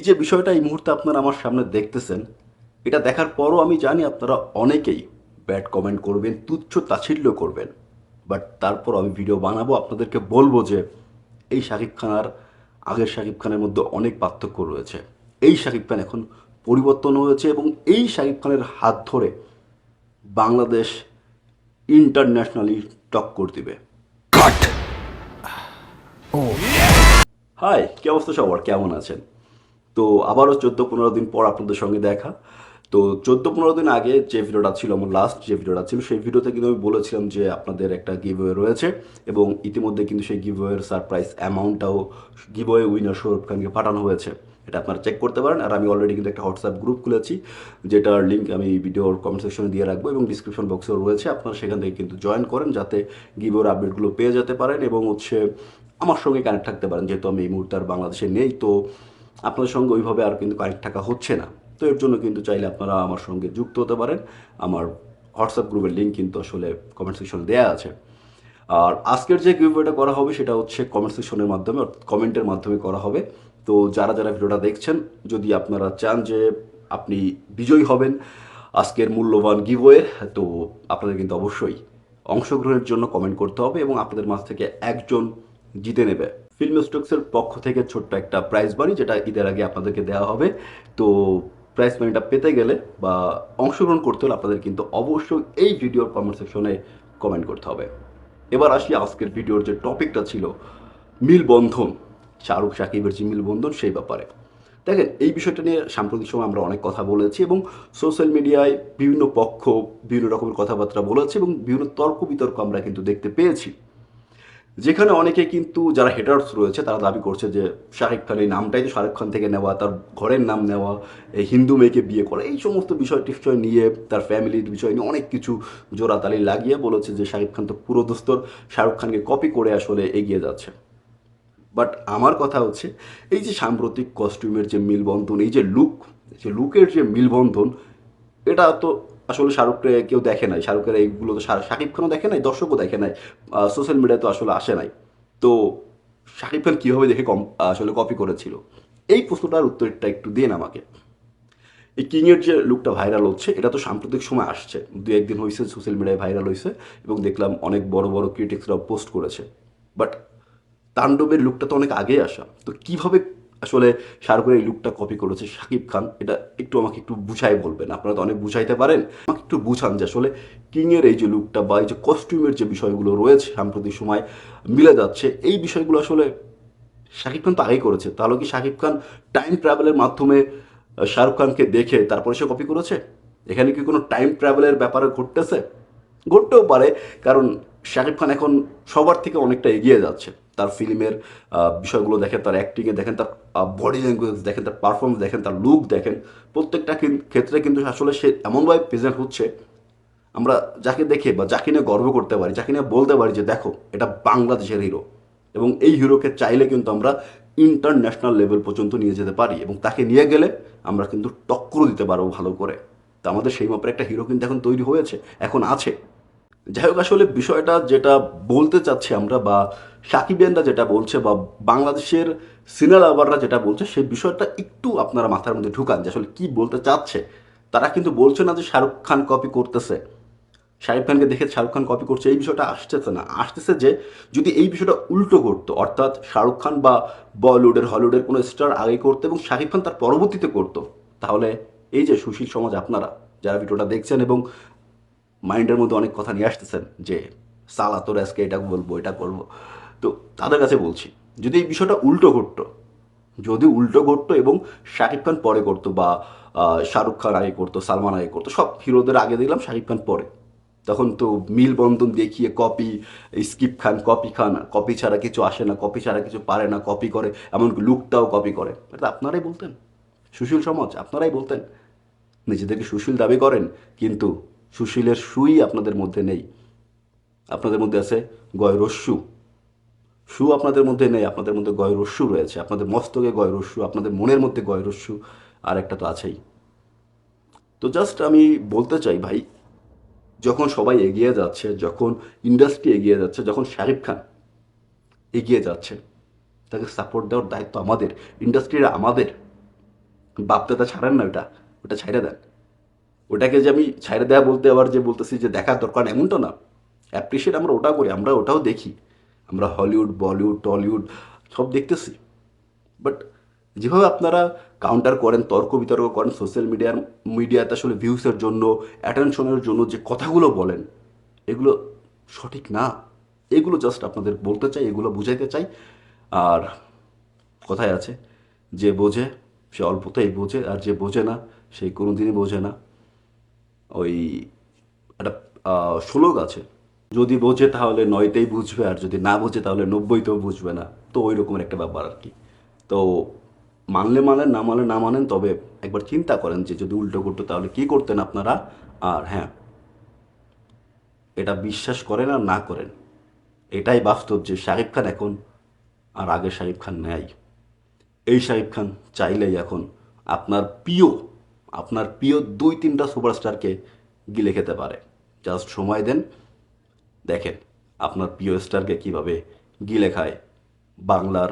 এই যে বিষয়টা এই মুহূর্তে আপনারা আমার সামনে দেখতেছেন এটা দেখার পরও আমি জানি আপনারা অনেকেই ব্যাড কমেন্ট করবেন তুচ্ছ তাচ্ছিল্য করবেন। বাট তারপর আমি ভিডিও বানাবো আপনাদেরকে বলব যে এই শাকিব খান আর আগের শাকিব খানের মধ্যে অনেক পার্থক্য রয়েছে। এই শাকিব খান এখন পরিবর্তন হয়েছে এবং এই শাকিব খানের হাত ধরে বাংলাদেশ ইন্টারন্যাশনালি টক্কর দিবে। হাই কি অবস্থা সবার? কেমন আছেন? তো আবারও চোদ্দ পনেরো দিন পর আপনাদের সঙ্গে দেখা। তো চোদ্দ পনেরো দিন আগে যে ভিডিওটা ছিল, আমার লাস্ট যে ভিডিওটা ছিল, সেই ভিডিওতে কিন্তু আমি বলেছিলাম যে আপনাদের একটা গিভওয়ে রয়েছে এবং ইতিমধ্যে কিন্তু সেই গিভওয়ের সারপ্রাইজ অ্যামাউন্টটাও গিভওয়ে উইনার সৌরভ খানকে পাঠানো হয়েছে। এটা আপনারা চেক করতে পারেন। আর আমি অলরেডি কিন্তু একটা হোয়াটসঅ্যাপ গ্রুপ খুলেছি, যেটার লিঙ্ক আমি ভিডিওর কমেন্ট সেকশনে দিয়ে রাখব এবং ডিসক্রিপশন বক্সেও রয়েছে। আপনারা সেখান থেকে কিন্তু জয়েন করেন যাতে গিভওয়ের আপডেটগুলো পেয়ে যেতে পারেন এবং হচ্ছে আমার সঙ্গে কানেক্ট থাকতে পারেন, যেহেতু আমি এই মুহূর্তে আর বাংলাদেশে নেই। তো আপনাদের সঙ্গে ওইভাবে আর কিন্তু কানেক্ট থাকা হচ্ছে না। তো এর জন্য কিন্তু চাইলে আপনারা আমার সঙ্গে যুক্ত হতে পারেন। আমার হোয়াটসঅ্যাপ গ্রুপের লিঙ্ক কিন্তু আসলে কমেন্ট সেকশনে দেওয়া আছে। আর আজকের যে গিভওয়েটা করা হবে সেটা হচ্ছে কমেন্ট সেকশনের মাধ্যমে কমেন্টের মাধ্যমে করা হবে। তো যারা যারা ভিডিওটা দেখছেন, যদি আপনারা চান যে আপনি বিজয়ী হবেন আজকের মূল্যবান গিভওয়ে তো আপনাদের কিন্তু অবশ্যই অংশগ্রহণের জন্য কমেন্ট করতে হবে এবং আপনাদের মাঝ থেকে একজন জিতে নেবে। ফিল্ম স্টকসের পক্ষ থেকে ছোট্ট একটা প্রাইজ বাড়ি যেটা ঈদের আগে আপনাদেরকে দেওয়া হবে। তো প্রাইজ মানিটা পেতে গেলে বা অংশগ্রহণ করতে হলে আপনাদের কিন্তু অবশ্যই এই ভিডিওর কমেন্ট সেকশনে কমেন্ট করতে হবে। এবার আসি আজকের ভিডিওর যে টপিকটা ছিল, মিলবন্ধন। শাহরুখ সাকিবের যে মিলবন্ধন, সেই ব্যাপারে। দেখেন, এই বিষয়টা নিয়ে সাম্প্রতিক সময় আমরা অনেক কথা বলেছি এবং সোশ্যাল মিডিয়ায় বিভিন্ন পক্ষ বিভিন্ন রকমের কথাবার্তা বলেছে এবং বিভিন্ন তর্ক বিতর্ক আমরা কিন্তু দেখতে পেয়েছি। যেখানে অনেকে কিন্তু যারা হেটার্স রয়েছে, তারা দাবি করছে যে শাহরুখ খান এই নামটাই তো শাহরুখ খান থেকে নেওয়া, তার ঘরের নাম নেওয়া, এই হিন্দু মেয়েকে বিয়ে করা, এই সমস্ত বিষয় টিষয় নিয়ে, তার ফ্যামিলির বিষয় নিয়ে অনেক কিছু জোড়াতালি লাগিয়ে বলেছে যে শাহরুখ খান তো পুরো দোস্তর, শাহরুখ খানকে কপি করে আসলে এগিয়ে যাচ্ছে। বাট আমার কথা হচ্ছে, এই যে সাম্প্রতিক কস্টিউমের যে মিলবন্ধন, এই যে লুক যে লুকের যে মিলবন্ধন, এটা তো আসলে শাহরুখকে কেউ দেখে নাই। শাহরুখের এইগুলো তো শাকিব খানও দেখে নাই, দর্শকও দেখে নাই সোশ্যাল মিডিয়ায় তো আসলে আসে নাই। তো শাকিব খান কীভাবে দেখে কম আসলে কপি করেছিল? এই প্রশ্নটার উত্তরটা একটু দিন আমাকে। এই কিংয়ের যে লুকটা ভাইরাল হচ্ছে, এটা তো সাম্প্রতিক সময় আসছে। দু একদিন হয়েছে সোশ্যাল মিডিয়ায় ভাইরাল হয়েছে এবং দেখলাম অনেক বড় বড় ক্রিটিক্সরাও পোস্ট করেছে। বাট তাণ্ডবের লুকটা তো অনেক আগে আসা। তো কীভাবে আসলে শাহরুখের এই লুকটা কপি করেছে শাকিব খান, এটা একটু আমাকে একটু বুঝাই বলবেন। আপনারা তো অনেক বুঝাইতে পারেন। আমাকে একটু বুঝান যে আসলে কিংয়ের এই যে লুকটা বা এই যে কস্টিউমের যে বিষয়গুলো রয়েছে সাম্প্রতিক সময় মিলে যাচ্ছে, এই বিষয়গুলো আসলে শাকিব খান তো আগেই করেছে। তাহলে কি শাকিব খান টাইম ট্রাভেলের মাধ্যমে শাহরুখ খানকে দেখে তারপরে সে কপি করেছে? এখানে কি কোনো টাইম ট্রাভেলের ব্যাপারে ঘটতেছে? ঘটতেও পারে, কারণ শাকিব খান এখন সবার থেকে অনেকটা এগিয়ে যাচ্ছে। তার ফিল্মের বিষয়গুলো দেখেন, তার অ্যাক্টিংয়ে দেখেন, তার বডি ল্যাঙ্গুয়েজ দেখেন, তার পারফরমেন্স দেখেন, তার লুক দেখেন, প্রত্যেকটা ক্ষেত্রে কিন্তু আসলে সে এমনভাবে প্রেজেন্ট হচ্ছে। আমরা যাকে দেখে বা যাকে নিয়ে গর্ব করতে পারি, যাকে নিয়ে বলতে পারি যে, দেখো, এটা বাংলাদেশের হিরো এবং এই হিরোকে চাইলে কিন্তু আমরা ইন্টারন্যাশনাল লেভেল পর্যন্ত নিয়ে যেতে পারি এবং তাকে নিয়ে গেলে আমরা কিন্তু টক্কর দিতে পারব ভালো করে। তা আমাদের সেই মাপের একটা হিরো কিন্তু এখন তৈরি হয়েছে, এখন আছে। যাই হোক আসলে বিষয়টা যেটা বলতে চাচ্ছি আমরা বা সাকিবিয়ানরা যেটা বলছে বা বাংলাদেশের সিনেমা লাভাররা যেটা বলছে, সেই বিষয়টা একটু আপনারা মাথার মধ্যে ঢুকান যে আসলে কি বলতে চাচ্ছে। তারা কিন্তু বলছে না যে শাহরুখ খান কপি করতেছে। শাহরুখ খানকে দেখে শাহরুখ খান কপি করছে, এই বিষয়টা আসতেছে না। আসতেছে যে যদি এই বিষয়টা উল্টো করতো, অর্থাৎ শাহরুখ খান বা বলিউডের, হলিউডের কোনো স্টার আগে করতো এবং শাকিব খান তার পরবর্তীতে করতো, তাহলে এই যে সুশীল সমাজ আপনারা যারা ভিডিওটা দেখছেন এবং মাইন্ডের মধ্যে অনেক কথা নিয়ে আসতেছেন যে, সালা, তোর আজকে এটা বলব এটা করব। তো তাদের কাছে বলছি, যদি এই বিষয়টা উল্টো ঘটতো, যদি উল্টো ঘটতো এবং শাকিব খান পরে করতো বা শাহরুখ খান আগে করতো, সালমান আগে করতো, সব হিরোদের আগে দেখলাম শাকিব খান পরে। তখন তো মিল বন্ধন দেখিয়ে কপি, স্কিপ খান, কপি খান, কপি ছাড়া কিছু আসে না, কপি ছাড়া কিছু পারে না, কপি করে, এমনকি লুকটাও কপি করে। এটা আপনারাই বলতেন, সুশীল সমাজ, আপনারাই বলতেন, নিজেদেরকে সুশীল দাবি করেন, কিন্তু সুশীলের সুই আপনাদের মধ্যে নেই। আপনাদের মধ্যে আছে গয়রস্যু সু। আপনাদের মধ্যে নেই, আপনাদের মধ্যে গয়রস্যু রয়েছে। আপনাদের মস্তকে গয়রস্যু আপনাদের মনের মধ্যে গয়রস্যু আর একটা তো আছেই। তো জাস্ট আমি বলতে চাই ভাই, যখন সবাই এগিয়ে যাচ্ছে, যখন ইন্ডাস্ট্রি এগিয়ে যাচ্ছে, যখন শাকিব খান এগিয়ে যাচ্ছে, তাকে সাপোর্ট দেওয়ার দায়িত্ব আমাদের ইন্ডাস্ট্রির আমাদের। বাপতে তা ছাড়েন না ওটা ওটা ছাইড়ে দেন। ওটাকে যে আমি ছাইড়ে দেওয়া বলতে আবার যে বলতেছি যে দেখার দরকার এমনটা না। অ্যাপ্রিসিয়েট আমরা ওটাও করি, আমরা ওটাও দেখি। আমরা হলিউড বলিউড টলিউড সব দেখতেছি। বাট যেভাবে আপনারা কাউন্টার করেন, তর্ক বিতর্ক করেন সোশ্যাল মিডিয়ার মিডিয়াতে আসলে ভিউসের জন্য অ্যাটেনশনের জন্য যে কথাগুলো বলেন, এগুলো সঠিক না। এগুলো জাস্ট আপনাদের বলতে চাই, এগুলো বুঝাইতে চাই। আর কথায় আছে, যে বোঝে, সে অল্পতেই বোঝে, আর যে বোঝে না সেই কোনোদিনই বোঝে না। ওই একটা শ্লোক আছে। যদি বোঝে তাহলে নয়তেই বুঝবে, আর যদি না বোঝে তাহলে নব্বইতেও বুঝবে না। তো ওই রকমের একটা ব্যাপার আর কি। তো মানলে মানেন, না মানলে না মানেন, তবে একবার চিন্তা করেন যে যদি উল্টো করতো তাহলে কি করতেন আপনারা? আর হ্যাঁ এটা বিশ্বাস করেন আর না করেন। এটাই বাস্তব যে শাকিব খান এখন আর আগে শাকিব খান নেয় এই শাকিব খান চাইলেই এখন আপনার প্রিয় আপনার প্রিয় দুই তিনটা সুপারস্টারকে গিলে খেতে পারে। জাস্ট সময় দেন। দেখেন আপনার প্রিয় স্টারকে কীভাবে গিলে খায় বাংলার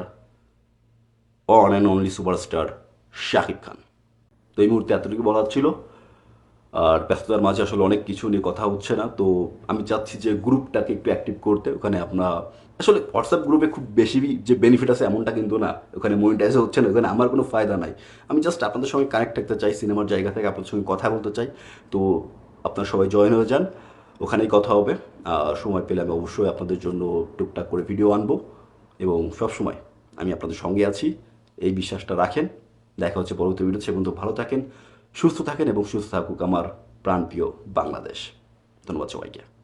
on and only superstar Shakib Khan. তো এই মুহূর্তে এতটুকু বলার ছিল। আর ব্যস্ততার মাঝে আসলে অনেক কিছু নিয়ে কথা হচ্ছে না। তো আমি চাচ্ছি যে গ্রুপটাকে একটু অ্যাক্টিভ করতে। ওখানে আপনার আসলে হোয়াটসঅ্যাপ গ্রুপে খুব বেশি যে বেনিফিট আছে এমনটা কিন্তু না। ওখানে মনিটাইজ হচ্ছে না, ওখানে আমার কোনো ফায়দা নাই। আমি জাস্ট আপনাদের সঙ্গে কানেক্ট থাকতে চাই, সিনেমার জায়গা থেকে আপনাদের সঙ্গে কথা বলতে চাই। তো আপনারা সবাই জয়েন হয়ে যান, ওখানেই কথা হবে। সময় পেলে আমি অবশ্যই আপনাদের জন্য টুকটাক করে ভিডিও আনব। এবং সব সময় আমি আপনাদের সঙ্গে আছি। এই বিশ্বাসটা রাখেন। দেখা হচ্ছে পরবর্তী ভিডিও সে পর্যন্ত ভালো থাকেন। সুস্থ থাকেন এবং সুস্থ থাকুক আমার প্রাণপ্রিয় বাংলাদেশ। ধন্যবাদ সবাইকে।